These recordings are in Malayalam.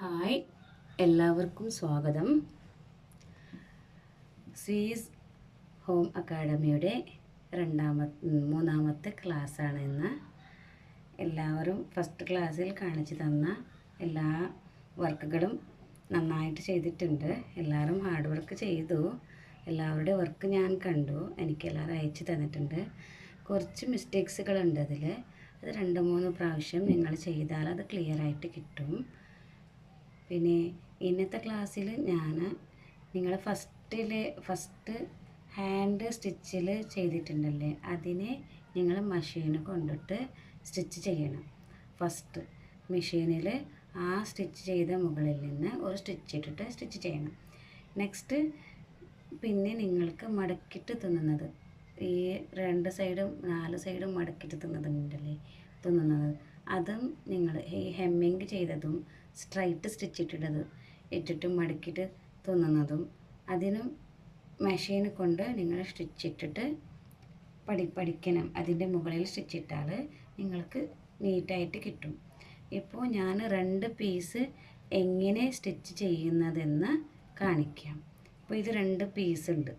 ഹായ് എല്ലാവർക്കും സ്വാഗതം. സീസ് ഹോം അക്കാഡമിയുടെ രണ്ടാമത്തെ മൂന്നാമത്തെ ക്ലാസ്സാണ് ഇന്ന്. എല്ലാവരും ഫസ്റ്റ് ക്ലാസ്സിൽ കാണിച്ചു തന്ന എല്ലാ വർക്കുകളും നന്നായിട്ട് ചെയ്തിട്ടുണ്ട്. എല്ലാവരും ഹാർഡ് വർക്ക് ചെയ്തു. എല്ലാവരുടെ വർക്ക് ഞാൻ കണ്ടു. എനിക്ക് എല്ലാവരും അയച്ചു തന്നിട്ടുണ്ട്. കുറച്ച് മിസ്റ്റേക്സുകളുണ്ട് അതിൽ അത് രണ്ട് മൂന്ന് പ്രാവശ്യം നിങ്ങൾ ചെയ്താൽ അത് ക്ലിയർ ആയിട്ട് കിട്ടും. പിന്നെ ഇന്നത്തെ ക്ലാസ്സിൽ ഞാൻ നിങ്ങൾ ഫസ്റ്റിൽ ഫസ്റ്റ് ഹാൻഡ് സ്റ്റിച്ചിൽ ചെയ്തിട്ടുണ്ടല്ലേ അതിനെ നിങ്ങൾ മഷീന് കൊണ്ടിട്ട് സ്റ്റിച്ച് ചെയ്യണം. ഫസ്റ്റ് മെഷീനിൽ ആ സ്റ്റിച്ച് ചെയ്ത മുകളിൽ നിന്ന് ഒരു സ്റ്റിച്ച് ഇട്ടിട്ട് സ്റ്റിച്ച് ചെയ്യണം. നെക്സ്റ്റ് പിന്നെ നിങ്ങൾക്ക് മടക്കിട്ട് തിന്നുന്നത് ഈ രണ്ട് സൈഡും നാല് സൈഡും മടക്കിട്ട് തിന്നതുണ്ടല്ലേ തിന്നുന്നത്. അതും നിങ്ങൾ ഈ ഹെമ്മിങ് ചെയ്തതും സ്ട്രൈറ്റ് സ്റ്റിച്ച് ഇട്ടിട്ടത് ഇട്ടിട്ട് മടക്കിയിട്ട് തുന്നുന്നതും അതിനും മെഷീൻ കൊണ്ട് നിങ്ങൾ സ്റ്റിച്ച് ഇട്ടിട്ട് പഠി പഠിക്കണം. അതിന്റെ മുകളിൽ സ്റ്റിച്ച് ഇട്ടാൽ നിങ്ങൾക്ക് നീറ്റായിട്ട് കിട്ടും. ഇപ്പോൾ ഞാൻ രണ്ട് പീസ് എങ്ങനെ സ്റ്റിച്ച് ചെയ്യുന്നതെന്ന് കാണിക്കാം. അപ്പോൾ ഇത് രണ്ട് പീസ് ഉണ്ട്.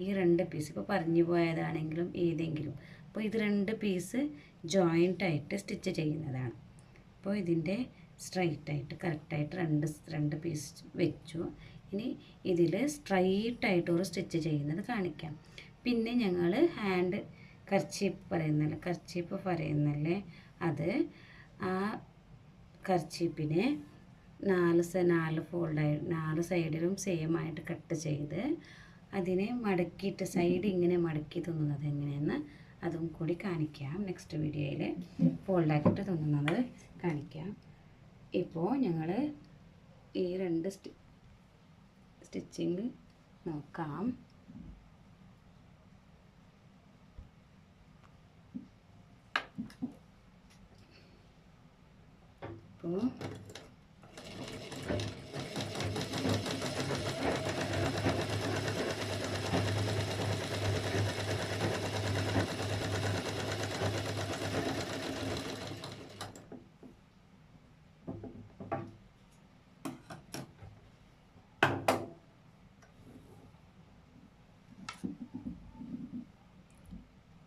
ഈ രണ്ട് പീസ് ഇപ്പോൾ പറഞ്ഞു പോയതാണെങ്കിലും ഏതെങ്കിലും. അപ്പോൾ ഇത് രണ്ട് പീസ് ജോയിന്റ് ആയിട്ട് സ്റ്റിച്ച് ചെയ്യുന്നതാണ്. അപ്പോൾ ഇതിന്റെ സ്ട്രൈറ്റ് ആയിട്ട് കറക്റ്റായിട്ട് രണ്ട് രണ്ട് പീസ് വെച്ചു. ഇനി ഇതിൽ സ്ട്രൈറ്റ് ആയിട്ടുള്ള ഒരു സ്റ്റിച്ച് ചെയ്യുന്നത് കാണിക്കാം. പിന്നെ ഞങ്ങൾ ഹാൻഡ് കർച്ചീപ്പ് പറയുന്നല്ലേ കർച്ചീപ്പ് പറയുന്നല്ലേ അത് ആ കർച്ചീപ്പിനെ നാല് നാല് ഫോൾഡായി നാല് സൈഡിലും സെയിം ആയിട്ട് കട്ട് ചെയ്ത് അതിനെ മടക്കിയിട്ട് സൈഡ് ഇങ്ങനെ മടക്കി തിന്നുന്നത് എങ്ങനെയെന്ന് അതും കൂടി കാണിക്കാം. നെക്സ്റ്റ് വീഡിയോയിൽ ഫോൾഡാക്കിയിട്ട് തിന്നുന്നത് കാണിക്കാം. ഇപ്പോൾ ഞങ്ങൾ ഈ രണ്ട് സ്റ്റി സ്റ്റിച്ചിങ് നോക്കാം. ഇപ്പോൾ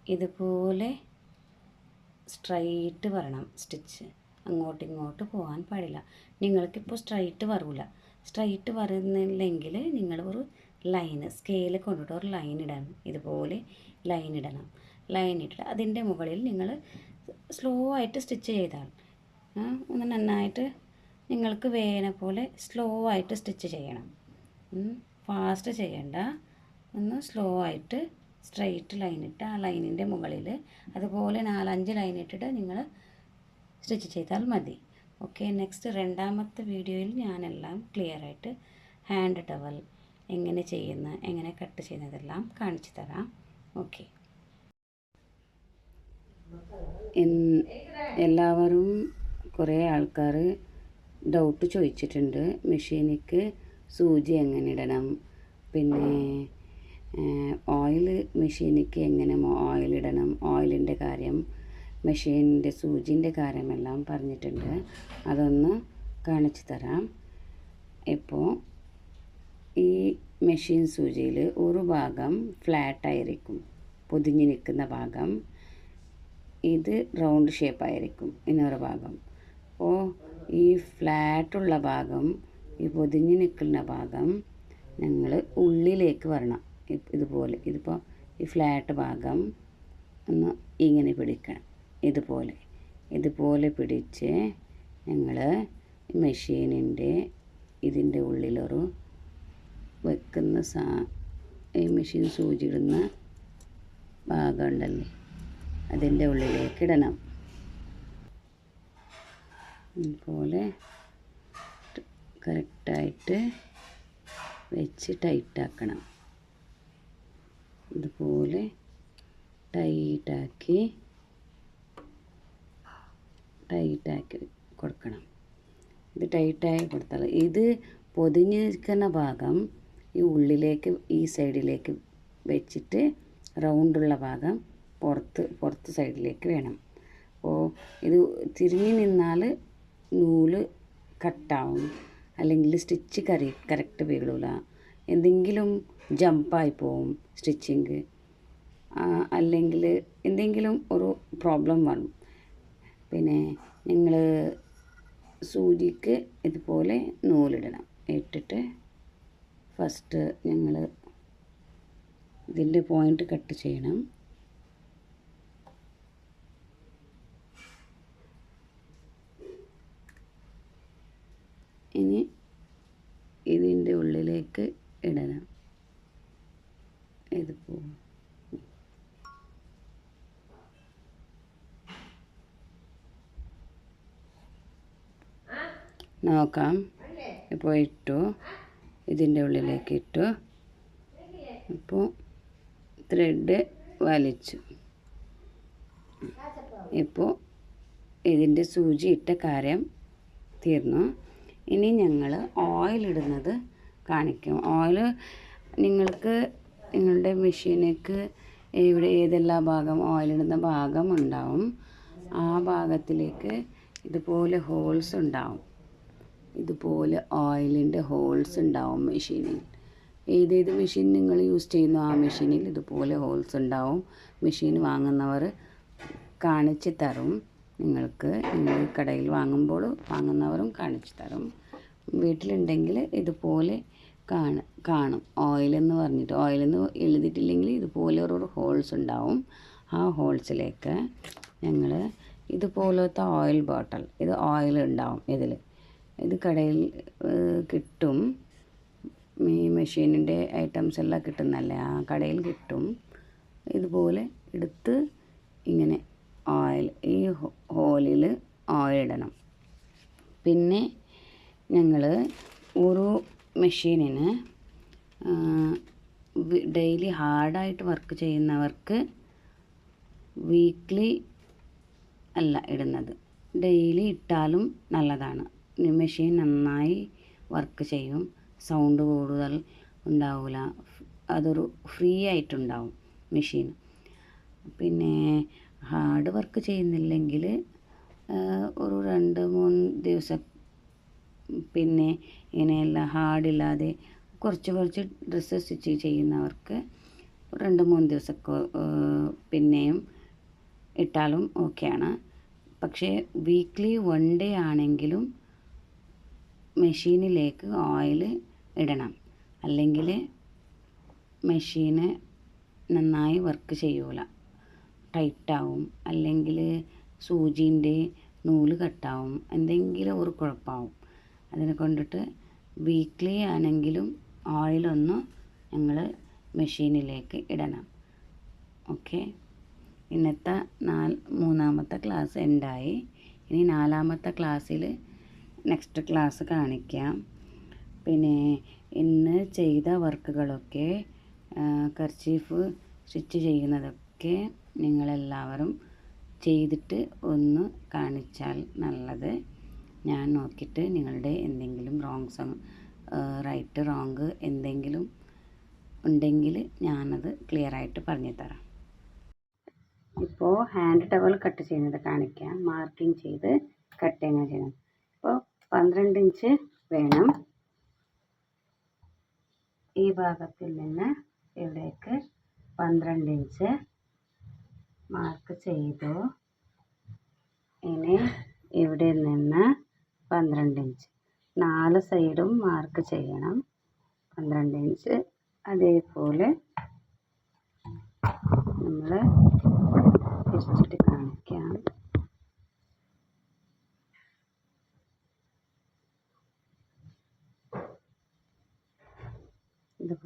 ഇതുപോലെ സ്ട്രൈറ്റ് വരണം സ്റ്റിച്ച് അങ്ങോട്ടും ഇങ്ങോട്ട് പോകാൻ പാടില്ല. നിങ്ങൾക്കിപ്പോൾ സ്ട്രൈറ്റ് വരില്ല സ്ട്രൈറ്റ് വരുന്നില്ലെങ്കിൽ നിങ്ങൾ ഒരു ലൈന് സ്കെയിൽ കൊണ്ടിട്ട് ഒരു ലൈൻ ഇടണം. ഇതുപോലെ ലൈൻ ഇടണം. ലൈൻ ഇട്ടിട്ട് അതിന്റെ മുകളിൽ നിങ്ങൾ സ്ലോ ആയിട്ട് സ്റ്റിച്ച് ചെയ്താൽ ഒന്ന് നന്നായിട്ട് നിങ്ങൾക്ക് വേന പോലെ സ്ലോ ആയിട്ട് സ്റ്റിച്ച് ചെയ്യണം. ഫാസ്റ്റ് ചെയ്യണ്ട. ഒന്ന് സ്ലോ ആയിട്ട് സ്ട്രെയിറ്റ് ലൈൻ ഇട്ട് ആ ലൈനിന്റെ മുകളിൽ അതുപോലെ നാലഞ്ച് ലൈൻ ഇട്ടിട്ട് നിങ്ങൾ സ്റ്റിച്ച് ചെയ്താൽ മതി. ഓക്കെ നെക്സ്റ്റ് രണ്ടാമത്തെ വീഡിയോയിൽ ഞാനെല്ലാം ക്ലിയർ ആയിട്ട് ഹാൻഡ് ടവൽ എങ്ങനെ ചെയ്യുന്ന എങ്ങനെ കട്ട് ചെയ്യുന്നതെല്ലാം കാണിച്ചു തരാം. ഓക്കെ എല്ലാവരും കുറേ ആൾക്കാർ ഡൗട്ട് ചോദിച്ചിട്ടുണ്ട് മെഷീനിക്ക് സൂചി എങ്ങനെ ഇടണം? പിന്നെ ഓയിൽ മെഷീനിക്ക് എങ്ങനെ ഓയിൽ ഇടണം ഓയിലിന്റെ കാര്യം മെഷീനിന്റെ സൂചിന്റെ കാര്യമെല്ലാം പറഞ്ഞിട്ടുണ്ട്. അതൊന്ന് കാണിച്ചു തരാം. ഇപ്പോൾ ഈ മെഷീൻ സൂചിയിൽ ഒരു ഭാഗം ഫ്ലാറ്റായിരിക്കും പൊതിഞ്ഞ് നിൽക്കുന്ന ഭാഗം ഇത് റൗണ്ട് ഷേപ്പായിരിക്കും ഇന്നൊരു ഭാഗം. അപ്പോൾ ഈ ഫ്ലാറ്റുള്ള ഭാഗം ഈ പൊതിഞ്ഞ് നിൽക്കുന്ന ഭാഗം ഞങ്ങൾ ഉള്ളിലേക്ക് വരണം. ഇതുപോലെ ഇതിപ്പോൾ ഈ ഫ്ലാറ്റ് ഭാഗം ഒന്ന് ഇങ്ങനെ പിടിക്കണം. ഇതുപോലെ ഇതുപോലെ പിടിച്ച് ഞങ്ങൾ മെഷീനിന്റെ ഇതിന്റെ ഉള്ളിലൊരു വെക്കുന്ന സാ ഈ മെഷീൻ സൂചിയിടുന്ന ഭാഗമുണ്ടല്ലേ അതിന്റെ ഉള്ളിലേക്ക് ഇടണം. ഇതുപോലെ കറക്റ്റായിട്ട് വെച്ച് ടൈറ്റാക്കണം ഇതുപോലെ ടൈറ്റാക്കി ടൈറ്റാക്കി കൊടുക്കണം. ഇത് ടൈറ്റായി കൊടുത്താൽ ഇത് പൊതിഞ്ഞ് നിൽക്കുന്ന ഭാഗം ഈ ഉള്ളിലേക്ക് ഈ സൈഡിലേക്ക് വെച്ചിട്ട് റൗണ്ടുള്ള ഭാഗം പുറത്ത് പുറത്ത് സൈഡിലേക്ക് വേണം. അപ്പോൾ ഇത് തിരിഞ്ഞു നിന്നാൽ നൂൽ കട്ടാവും അല്ലെങ്കിൽ സ്റ്റിച്ച് കറി കറക്റ്റ് വീഴില്ല എന്തെങ്കിലും ജമ്പായി പോവും സ്റ്റിച്ചിങ്. അല്ലെങ്കിൽ എന്തെങ്കിലും ഒരു പ്രോബ്ലം വരും പിന്നെ നിങ്ങൾ സൂചിക്ക് ഇതുപോലെ നൂലിടണം. ഇട്ടിട്ട് ഫസ്റ്റ് ഞങ്ങൾ ഇതിന്റെ പോയിന്റ് കട്ട് ചെയ്യണം. ഇനി ഇതിന്റെ ഉള്ളിലേക്ക് ഇടണം ഇത് പോവും നോക്കാം. ഇപ്പോൾ ഇട്ടു. ഇതിന്റെ ഉള്ളിലേക്ക് ഇട്ടു. അപ്പോൾ ത്രെഡ് വലിച്ചു. ഇപ്പോൾ ഇതിന്റെ സൂചി ഇട്ട കാര്യം തീർന്നു. ഇനി ഞങ്ങൾ ഓയിൽ ഇടുന്നത് കാണിക്കും. ഓയിൽ നിങ്ങൾക്ക് നിങ്ങളുടെ മെഷീനേക്ക് ഇവിടെ ഏതെല്ലാം ഭാഗം ഓയിലിടുന്ന ഭാഗം ഉണ്ടാവും. ആ ഭാഗത്തിലേക്ക് ഇതുപോലെ ഹോൾസ് ഉണ്ടാവും. ഇതുപോലെ ഓയിലിന്റെ ഹോൾസ് ഉണ്ടാവും മെഷീനിൽ ഏതേത് മെഷീൻ നിങ്ങൾ യൂസ് ചെയ്യുന്നു ആ മെഷീനിൽ ഇതുപോലെ ഹോൾസ് ഉണ്ടാവും. മെഷീൻ വാങ്ങുന്നവർ കാണിച്ച് തരും. നിങ്ങൾക്ക് നിങ്ങൾ കടയിൽ വാങ്ങുമ്പോൾ വാങ്ങുന്നവരും കാണിച്ചു തരും. വീട്ടിലുണ്ടെങ്കിൽ ഇതുപോലെ കാണ കാണും. ഓയിലെന്ന് പറഞ്ഞിട്ട് ഓയിലെന്ന് എഴുതിയിട്ടില്ലെങ്കിൽ ഇതുപോലെ ഒരു ഹോൾസ് ഉണ്ടാവും. ആ ഹോൾസിലേക്ക് ഞങ്ങൾ ഇതുപോലത്തെ ഓയിൽ ബോട്ടൽ ഇത് ഓയിൽ ഉണ്ടാവും ഇതിൽ ഇത് കടയിൽ കിട്ടും. ഈ മെഷീനിന്റെ ഐറ്റംസ് എല്ലാം കിട്ടുന്നല്ലേ? ആ കടയിൽ കിട്ടും. ഇതുപോലെ എടുത്ത് ഇങ്ങനെ ഓയിൽ ഈ ഹോലിൽ ഓയിൽ ഇടണം പിന്നെ ഞങ്ങൾ ഓരോ മെഷീനിന് ഡെയിലി ഹാർഡായിട്ട് വർക്ക് ചെയ്യുന്നവർക്ക് വീക്ക്ലി അല്ല ഇടുന്നത്. ഡെയിലി ഇട്ടാലും നല്ലതാണ്. മെഷീൻ നന്നായി വർക്ക് ചെയ്യും. സൗണ്ട് കൂടുതൽ ഉണ്ടാവില്ല അതൊരു ഫ്രീ ആയിട്ടുണ്ടാവും മെഷീൻ. പിന്നെ ഹാർഡ് വർക്ക് ചെയ്യുന്നില്ലെങ്കിൽ ഒരു രണ്ട് മൂന്ന് ദിവസം പിന്നെ ഇങ്ങനെയല്ല ഹാർഡില്ലാതെ കുറച്ച് കുറച്ച് ഡ്രസ്സ് സ്റ്റിച്ച് ചെയ്യുന്നവർക്ക് രണ്ട് മൂന്ന് ദിവസമൊക്കെ പിന്നെയും ഇട്ടാലും ഓക്കെയാണ്. പക്ഷേ വീക്ക്ലി വൺ ഡേ ആണെങ്കിലും മെഷീനിലേക്ക് ഓയിൽ ഇടണം. അല്ലെങ്കിൽ മെഷീന് നന്നായി വർക്ക് ചെയ്യൂല. ടൈറ്റാവും അല്ലെങ്കിൽ സൂചീന്റെ നൂൽ കട്ടാവും എന്തെങ്കിലും ഒരു കുഴപ്പമാവും അതിനെ കൊണ്ടിട്ട് വീക്ക്ലി ആണെങ്കിലും ഓയിലൊന്ന് ഞങ്ങൾ മെഷീനിലേക്ക് ഇടണം. ഓക്കെ ഇന്നത്തെ നാല് മൂന്നാമത്തെ ക്ലാസ് എൻഡായി ഇനി നാലാമത്തെ ക്ലാസ്സിൽ നെക്സ്റ്റ് ക്ലാസ് കാണിക്കാം. പിന്നെ ഇന്ന് ചെയ്ത വർക്കുകളൊക്കെ കർച്ചീഫ് സ്റ്റിച്ച് ചെയ്യുന്നതൊക്കെ നിങ്ങളെല്ലാവരും ചെയ്തിട്ട് ഒന്ന് കാണിച്ചാൽ നല്ലത്. ഞാൻ നോക്കിയിട്ട് നിങ്ങളുടെ എന്തെങ്കിലും റോങ്സ് റൈറ്റ് റോങ് എന്തെങ്കിലും ഉണ്ടെങ്കിൽ ഞാനത് ക്ലിയറായിട്ട് പറഞ്ഞു തരാം. ഇപ്പോൾ ഹാൻഡ് ടവൽ കട്ട് ചെയ്യുന്നത് കാണിക്കാം. മാർക്കിംഗ് ചെയ്ത് കട്ട് ചെയ്യുന്നത് ചെയ്യണം? പന്ത്രണ്ട് ഇഞ്ച് വേണം. ഈ ഭാഗത്തിൽ നിന്ന് ഇവിടേക്ക് പന്ത്രണ്ട് ഇഞ്ച് മാർക്ക് ചെയ്തു. ഇനി ഇവിടെ നിന്ന് പന്ത്രണ്ട് ഇഞ്ച്. നാല് സൈഡും മാർക്ക് ചെയ്യണം. പന്ത്രണ്ട് ഇഞ്ച് അതേപോലെ നമ്മൾ തിരിച്ചിട്ട് കാണിക്കാം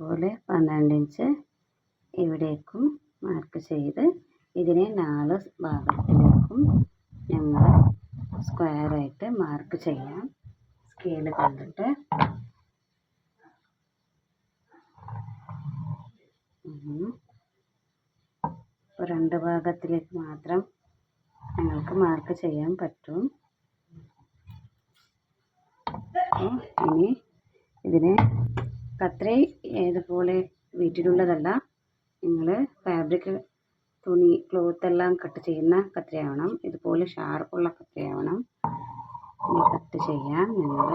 ഇതുപോലെ പന്ത്രണ്ട് ഇഞ്ച് ഇവിടേക്കും മാർക്ക് ചെയ്ത് ഇതിനെ നാല് ഭാഗത്തിലേക്കും ഞങ്ങൾ സ്ക്വയറായിട്ട് മാർക്ക് ചെയ്യാം. സ്കെയിൽ കണ്ടിട്ട്. ഇപ്പോൾ രണ്ട് ഭാഗത്തിലേക്ക് മാത്രം ഞങ്ങൾക്ക് മാർക്ക് ചെയ്യാൻ പറ്റും. ഇനി ഇതിനെ കത്രി ഇതുപോലെ വീട്ടിലുള്ളതല്ല. നിങ്ങൾ ഫാബ്രിക് തുണി ക്ലോത്ത് എല്ലാം കട്ട് ചെയ്യുന്ന കത്രിയാവണം. ഇതുപോലെ ഷാർപ്പുള്ള കത്രിയാവണം. കട്ട് ചെയ്യാം. നിങ്ങൾ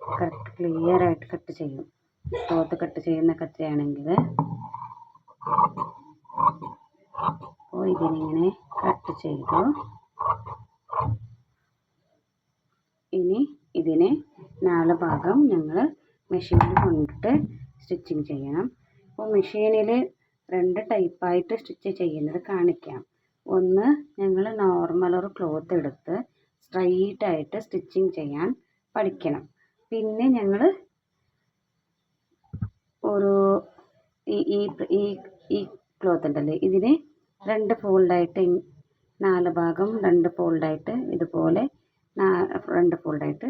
കറക്റ്റ് ക്ലിയർ ആയിട്ട് കട്ട് ചെയ്യും. ക്ലോത്ത് കട്ട് ചെയ്യുന്ന കത്രിയാണെങ്കിൽ അപ്പോൾ ഇതിനിങ്ങനെ കട്ട് ചെയ്തു. ഇനി ഇതിനെ നാല് ഭാഗം ഞങ്ങൾ മെഷീനിൽ കൊണ്ടിട്ട് സ്റ്റിച്ചിങ് ചെയ്യണം. അപ്പോൾ മെഷീനിൽ രണ്ട് ടൈപ്പായിട്ട് സ്റ്റിച്ച് ചെയ്യുന്നത് കാണിക്കാം. ഒന്ന് ഞങ്ങൾ നോർമൽ ഒരു ക്ലോത്ത് എടുത്ത് സ്ട്രൈറ്റ് ആയിട്ട് സ്റ്റിച്ചിങ് ചെയ്യാൻ പഠിക്കണം. പിന്നെ ഞങ്ങൾ ഒരു ഈ ക്ലോത്ത് ഉണ്ടല്ലേ ഇതിനെ രണ്ട് ഫോൾഡായിട്ട് നാല് ഭാഗം രണ്ട് ഫോൾഡായിട്ട് ഇതുപോലെ രണ്ട് ഫോൾഡായിട്ട്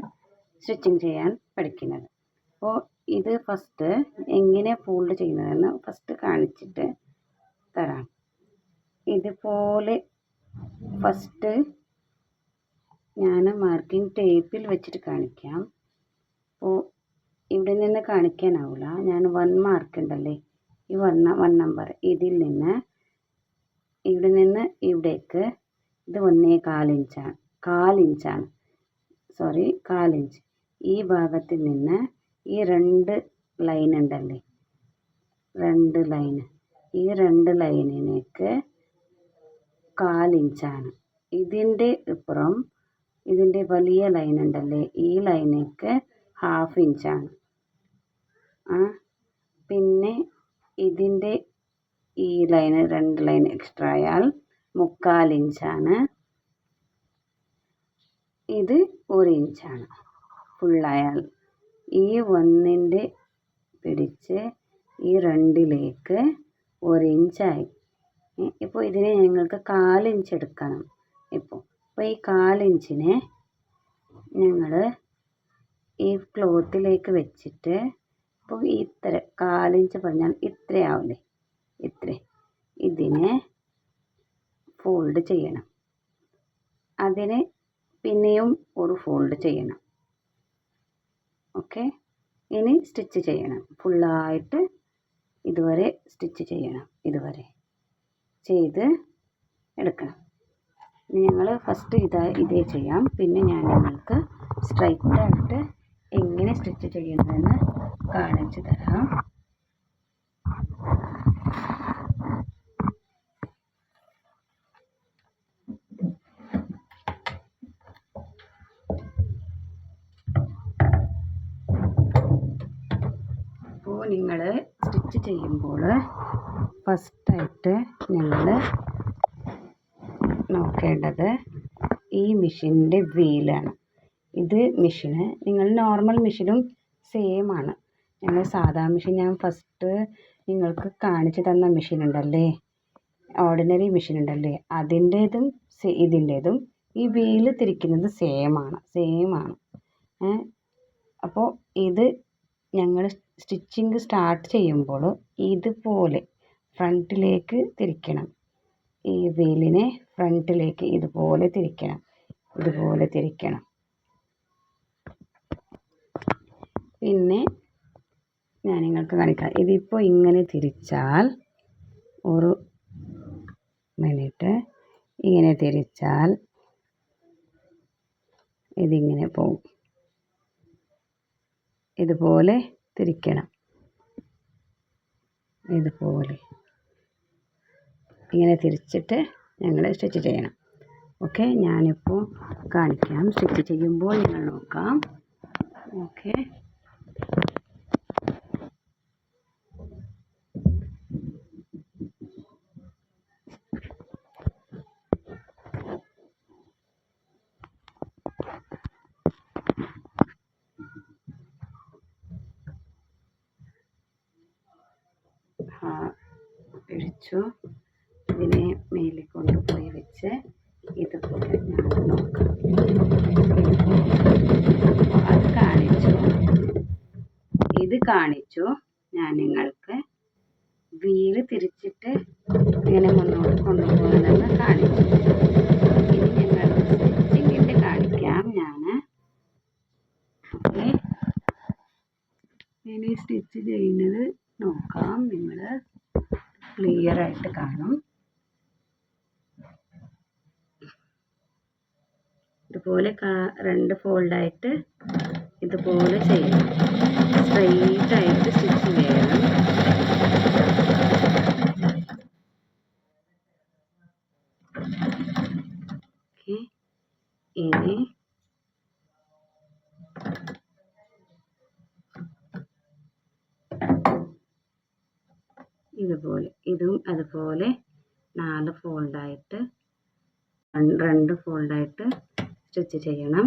സ്റ്റിച്ചിങ് ചെയ്യാൻ പഠിക്കുന്നത്. അപ്പോൾ ഇത് ഫസ്റ്റ് എങ്ങനെ ഫോൾഡ് ചെയ്യുന്നതെന്ന് ഫസ്റ്റ് കാണിച്ചിട്ട് തരാം. ഇതുപോലെ ഫസ്റ്റ് ഞാൻ മാർക്കിംഗ് ടേപ്പിൽ വെച്ചിട്ട് കാണിക്കാം. അപ്പോൾ ഇവിടെ നിന്ന് കാണിക്കാനാവില്ല ഞാൻ വൺ മാർക്ക് ഉണ്ടല്ലേ? ഈ വൺ വൺ നമ്പർ ഇതിൽ നിന്ന് ഇവിടെ നിന്ന് ഇവിടേക്ക് ഇത് ഒന്നേ കാലിഞ്ചാണ് കാലിഞ്ചാണ് സോറി കാലിഞ്ച് ഈ ഭാഗത്തിൽ നിന്ന് ഈ രണ്ട് ലൈൻ ഉണ്ടല്ലേ? രണ്ട് ലൈൻ ഈ രണ്ട് ലൈനിലേക്ക് കാലിഞ്ചാണ് ഇതിന്റെ ഇപ്പുറം ഇതിന്റെ വലിയ ലൈൻ ഉണ്ടല്ലേ? ഈ ലൈനേക്ക് ഹാഫ് ഇഞ്ചാണ് ആ പിന്നെ ഇതിന്റെ ഈ ലൈന് രണ്ട് ലൈൻ എക്സ്ട്രാ ആയാൽ മുക്കാൽ ഇഞ്ചാണ് ഇത് ഒരു ഇഞ്ചാണ് ഫുള്ളായാൽ ഈ ഒന്നിന്റെ പിടിച്ച് ഈ രണ്ടിലേക്ക് ഒരു ഇഞ്ചായി ഇപ്പോൾ ഇതിനെ ഞങ്ങൾക്ക് കാലിഞ്ച് എടുക്കണം. ഇപ്പോൾ അപ്പോൾ ഈ കാലിഞ്ചിനെ ഞങ്ങൾ ഈ ക്ലോത്തിലേക്ക് വെച്ചിട്ട് ഇപ്പോൾ ഇത്ര കാലിഞ്ച് പറഞ്ഞാൽ ഇത്രയാവില്ലേ ഇത്ര. ഇതിനെ ഫോൾഡ് ചെയ്യണം. അതിന് പിന്നെയും ഒരു ഫോൾഡ് ചെയ്യണം. ഓക്കെ. ഇനി സ്റ്റിച്ച് ചെയ്യണം. ഫുള്ളായിട്ട് ഇതുവരെ സ്റ്റിച്ച് ചെയ്യണം. ഇതുവരെ ചെയ്ത് എടുക്കണം. ഞങ്ങൾ ഫസ്റ്റ് ഇതാ ഇതേ ചെയ്യാം. പിന്നെ ഞാൻ നിങ്ങൾക്ക് സ്ട്രൈറ്റായിട്ട് എങ്ങനെ സ്റ്റിച്ച് ചെയ്യുന്നതെന്ന് കാണിച്ചു തരാം അപ്പോൾ നിങ്ങൾ സ്റ്റിച്ച് ചെയ്യുമ്പോൾ ഫസ്റ്റായിട്ട് നിങ്ങൾ നോക്കേണ്ടത് ഈ മെഷീന്റെ വീലാണ്. ഇത് മെഷീന് നിങ്ങൾ നോർമൽ മെഷീനും സെയിം ആണ്. ഞങ്ങൾ സാധാ മെഷീൻ ഞാൻ ഫസ്റ്റ് നിങ്ങൾക്ക് കാണിച്ചു തന്ന മെഷീൻ ഉണ്ടല്ലേ? ഓർഡിനറി മെഷീൻ ഉണ്ടല്ലേ? അതിന്റേതും ഇതിന്റേതും ഈ വീൽ തിരിക്കുന്നത് സെയിം ആണ് സെയിം ആണ്. അപ്പോൾ ഇത് ഞങ്ങൾ സ്റ്റിച്ചിങ് സ്റ്റാർട്ട് ചെയ്യുമ്പോൾ ഇതുപോലെ ഫ്രണ്ടിലേക്ക് തിരിക്കണം. ഈ വീലിനെ ഫ്രണ്ടിലേക്ക് ഇതുപോലെ തിരിക്കണം. ഇതുപോലെ തിരിക്കണം. പിന്നെ ഞാൻ നിങ്ങൾക്ക് കാണിക്കാം. ഇതിപ്പോൾ ഇങ്ങനെ തിരിച്ചാൽ ഒരു മിനിറ്റ്. ഇങ്ങനെ തിരിച്ചാൽ ഇതിങ്ങനെ പോവും. ഇതുപോലെ തിരിക്കണം. ഇതുപോലെ. ഇങ്ങനെ തിരിച്ചിട്ട് ഞങ്ങൾ സ്റ്റിച്ച് ചെയ്യണം. ഓക്കെ ഞാനിപ്പോൾ കാണിക്കാം. സ്റ്റിച്ച് ചെയ്യുമ്പോൾ നിങ്ങൾ നോക്കാം. ഓക്കെ. പിടിച്ചു ഇതിനെ മേലെ കൊണ്ടുപോയി വെച്ച് ഇതുപോലെ ഞാൻ നോക്കാം. അത് കാണിച്ചു. ഇത് കാണിച്ചു. ഞാൻ നിങ്ങൾക്ക് വീൽ തിരിച്ചിട്ട് ഇങ്ങനെ മുന്നോട്ട് കൊണ്ടുപോകുന്നതെന്ന് കാണിച്ചു. ഇനി ഞങ്ങൾ സ്റ്റിച്ചിങ്ങിന്റെ കാണിക്കാം. ഞാൻ ഇനി സ്റ്റിച്ച് ചെയ്യുന്നത് നോക്കാം. നിങ്ങൾ ക്ലിയർ ആയിട്ട് കാണും. ഇതുപോലെ രണ്ട് ഫോൾഡായിട്ട് ഇതുപോലെ ചെയ്യണം. ആയിട്ട് സ്റ്റിച്ച് ചെയ്യണം. ഇനി ഇതുപോലെ ഇതും അതുപോലെ നാല് ഫോൾഡായിട്ട് രണ്ട് ഫോൾഡായിട്ട് സ്റ്റിച്ച് ചെയ്യണം.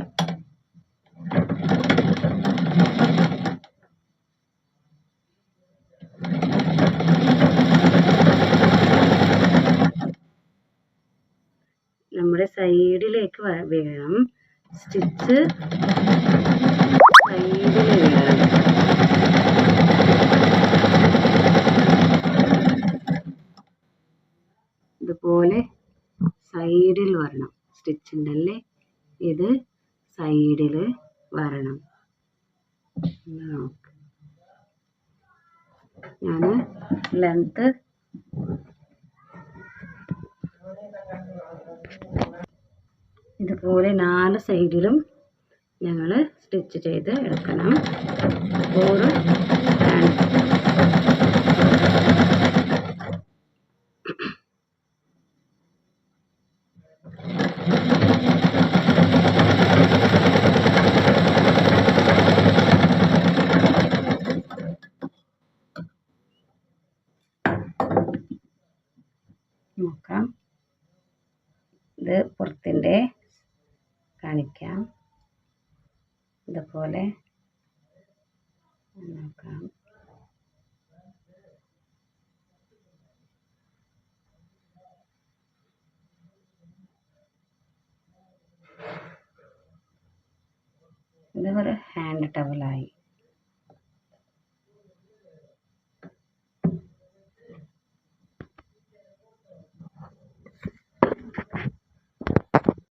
നമ്മുടെ സൈഡിലേക്ക് വേണം സ്റ്റിച്ച് സൈഡിൽ ഇതുപോലെ സൈഡിൽ വരണം. സ്റ്റിച്ച് ഉണ്ടല്ലേ ഇത് സൈഡിൽ വരണം. ഞാൻ ലെങ്ത്ത് ഇതുപോലെ നാല് സൈഡിലും ഞങ്ങൾ സ്റ്റിച്ച് ചെയ്ത് എടുക്കണം. ഓരോ ഹാൻഡ് നോക്കാം ഇത് പുറത്തിന്റെ കാണിക്കാം. ഇതുപോലെ നോക്കാം. ഇത് ഒരു ഹാൻഡ് ടവലായി.